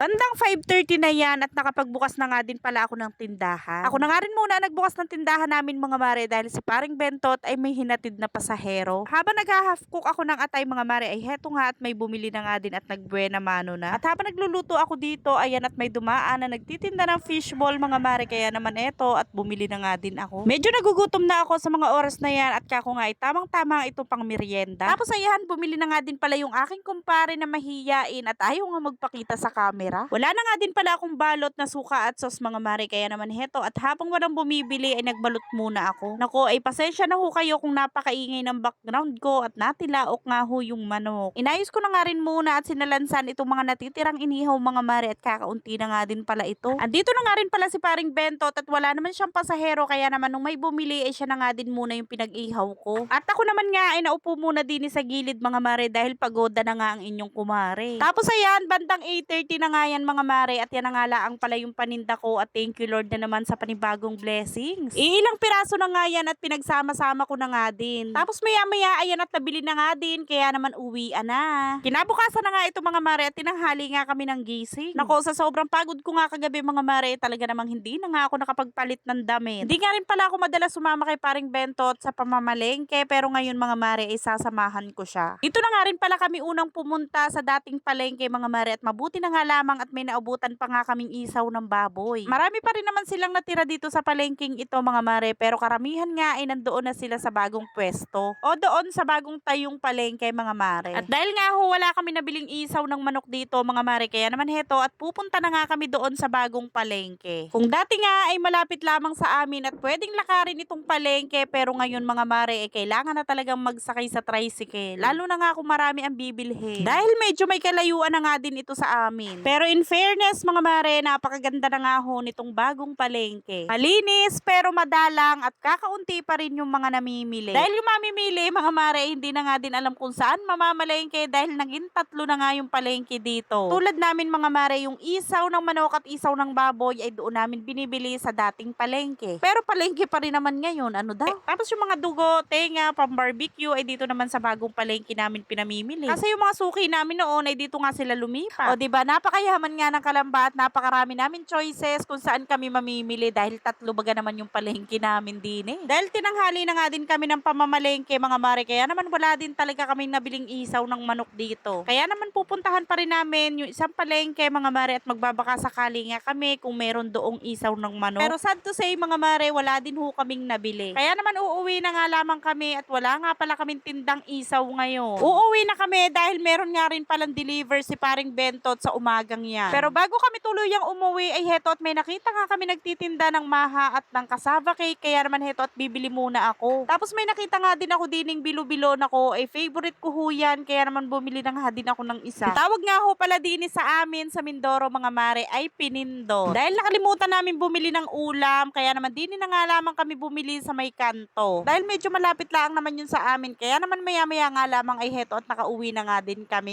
Bandang 5.30 na yan at nakapagbukas na nga din pala ako ng tindahan. Ako na nga rin muna nagbukas ng tindahan namin mga mare dahil si paring Bentot ay may hinatid na pasahero. Habang nag-half cook ako ng atay mga mare ay heto nga at may bumili na nga din at nagbuena mano na. At habang nagluluto ako dito ayan at may dumaan na nagtitinda ng fishball mga mare kaya naman eto at bumili na nga din ako. Medyo nagugutom na ako sa mga oras na yan at kako nga ay tamang-tama ito pang merienda. Tapos ayan bumili na nga din pala yung aking kumpare na mahiyain at ayaw nga magpakita sa camera. Wala na nga din pala akong balot na suka at sauce mga mare kaya naman heto at habang walang bumibili ay nagbalot muna ako. Nako ay pasensya na ho kayo kung napakaingay ng background ko at natilaok nga ho yung manok. Inayos ko na nga rin muna at sinalansan itong mga natitirang inihaw mga mare at kakaunti na nga din pala ito. Andito na nga rin pala si paring Bentot at wala naman siyang pasahero kaya naman nung may bumili ay siya na nga din muna yung pinag-ihaw ko. At ako naman nga ay naupo muna din sa gilid mga mare dahil pagoda na nga ang inyong kumare. Tapos ayan, bandang 8.30 na nga yan mga mare at yan na nga laang pala yung paninda ko at thank you Lord na naman sa panibagong blessings. Iilang piraso na nga yan at pinagsama-sama ko na nga din. Tapos maya maya ayan at nabili na nga din kaya naman uwi na. Kinabukasan na nga ito mga mare at tinanghali nga kami ng gising. Nako sa sobrang pagod ko nga kagabi mga mare talaga namang hindi na nga ako nakapagpalit ng damit. Hindi nga rin pala ako madalas sumama kay paring Bentot sa pamamalengke pero ngayon mga mare ay sasamahan ko siya. Dito na nga rin pala kami unang pumunta sa dating palengke mga mare at mabuti na nga lamang at may naubutan pa nga kaming isaw ng baboy. Marami pa rin naman silang natira dito sa palengking ito mga mare pero karamihan nga ay nandoon na sila sa bagong pwesto o doon sa bagong tayong palengke mga mare. At dahil nga ho wala kami nabiling isaw ng manok dito mga mare kaya naman heto at pupunta na nga kami doon sa bagong palengke. Kung dati nga ay malapit lamang sa amin at pwedeng lakarin itong palengke pero ngayon mga mare ay kailangan na talagang magsakay sa tricycle. Lalo na nga kung marami ang bibilhin. Dahil medyo may kalayuan na nga din ito sa amin. Pero in fairness mga mare, napakaganda na nga ho nitong bagong palengke. Malinis pero madalang at kakaunti pa rin yung mga namimili. Dahil yung mamimili mga mare, hindi na nga din alam kung saan mamamalengke dahil naging tatlo na nga yung palengke dito. Tulad namin mga mare, yung isaw ng manok at isaw ng baboy ay doon namin binibili sa dating palengke. Pero palengke pa rin naman ngayon, ano daw? tapos yung mga dugo, tenga, pang barbecue ay dito naman sa bagong palengke namin pinamimili. Kasi yung mga suki namin noon ay dito nga sila lumipat. O di ba napakayaman nga ng kalamba at napakarami namin choices kung saan kami mamimili dahil tatlo baga naman yung palengke namin din eh. Dahil tinanghali na nga din kami ng pamamalengke mga mare kaya naman wala din talaga kami nabiling isaw ng manok dito. Kaya naman pupuntahan pa rin namin yung isang palengke mga mare at magbabaka sakali nga kami kung meron doong isaw ng manok. Pero sad to say mga mare wala din ho kaming nabili. Kaya naman uuwi na nga lamang kami at wala nga pala kaming tindang isaw ngayon. Uuwi na kami dahil meron nga rin palang deliver si paring Bentot sa umagang yan. Pero bago kami tuluyang umuwi ay heto at may nakita nga kami nagtitinda ng maha at ng cassava cake kaya naman heto at bibili muna ako. Tapos may nakita nga din ako dining bilo-bilo na ko ay favorite ko ho yan kaya naman bumili na nga din ako ng isa. Tawag nga ho pala din sa amin sa Mindoro mga mare ay pinindo. Dahil nakalimutan namin bumili ng ulam kaya naman din na nga lamang kami bumili sa may kanto. Dahil medyo malapit lang naman yun sa amin kaya naman maya maya nga lamang ay heto at nakauwi na nga din kami.